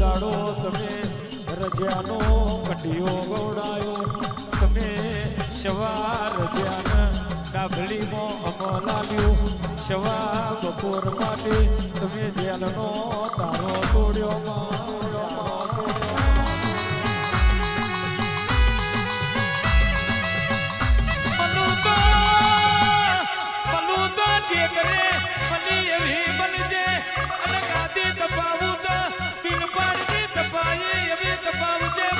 દાડો તમે રજ્યાનો કટિયો ગોડાયો તમે સવાર રજ્યાન કાભલીમાં અમલ આવ્યું સવા બપોર માટે તમે જેલનો તારો તોડ્યો કરે મને એવી બનજે અને ગાદી દબાવું તો. પાડતી તપાએ એવી તપાવજે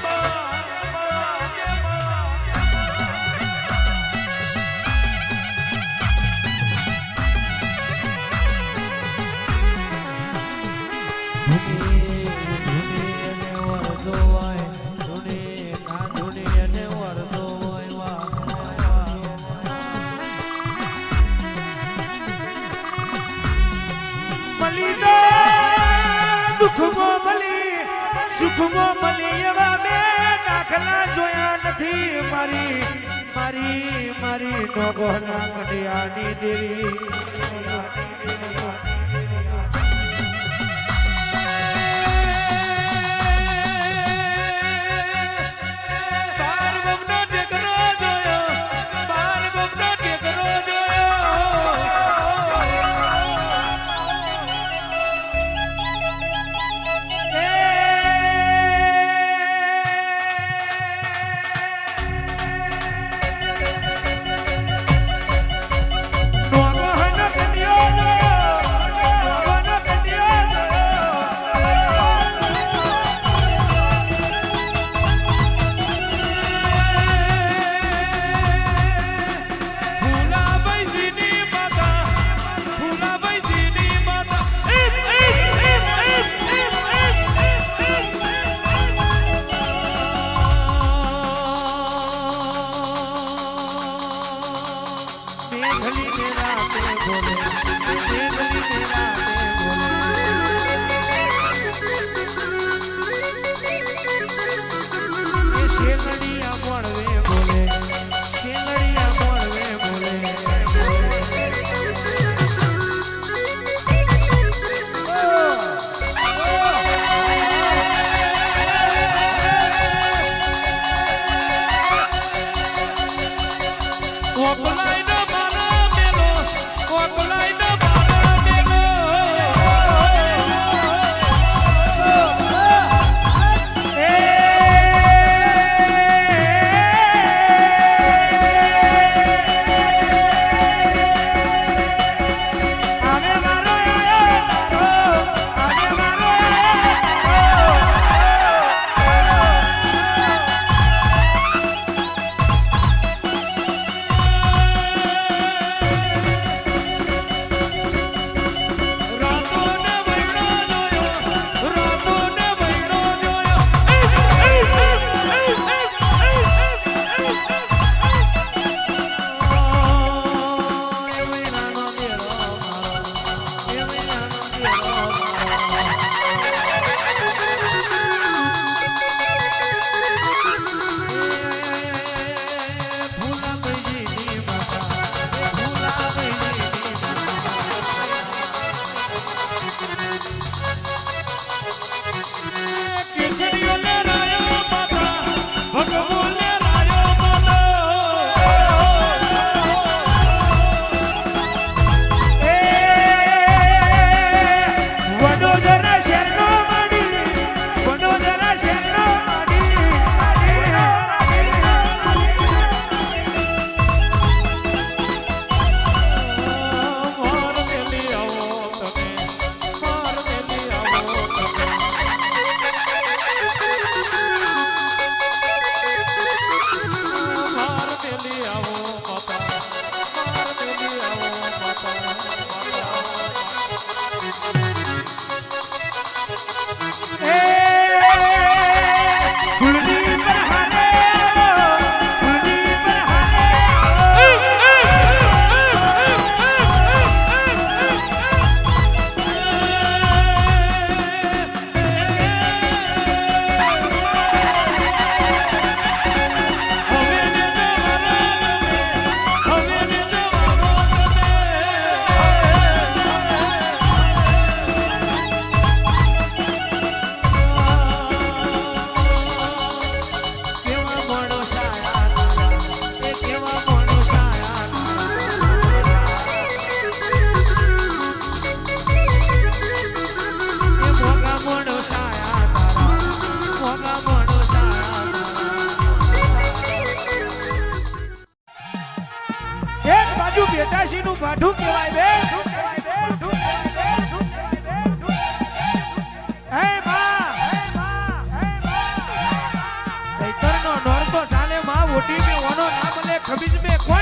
Come on. સુખમાં ભલે એવા બે દાખલા જોયા નથી. મારી મારી મારી નોગોના કઢિયાની દેવી.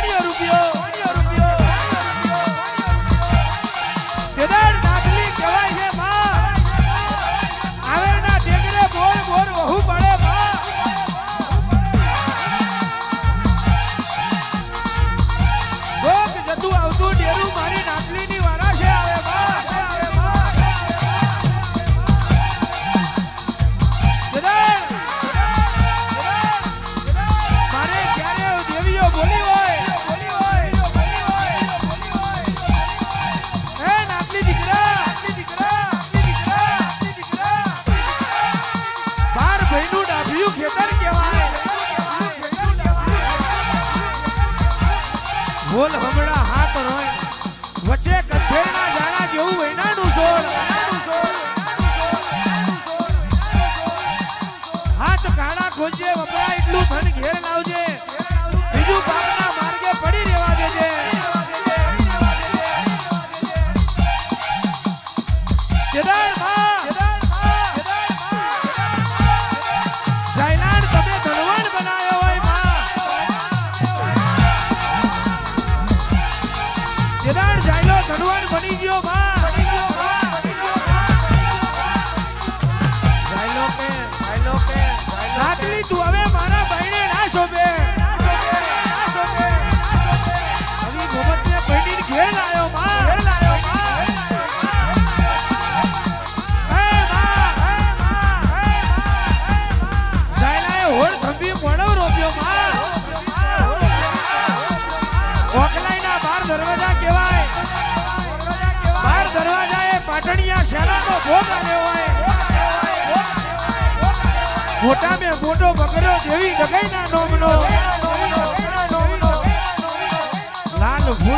રૂપિયો રૂપિયો. શેરાનો ભોગ લેવાય મોટા મે મોટો બકરો દેવી ડગાઈના નોમનો. લાલ ભૂ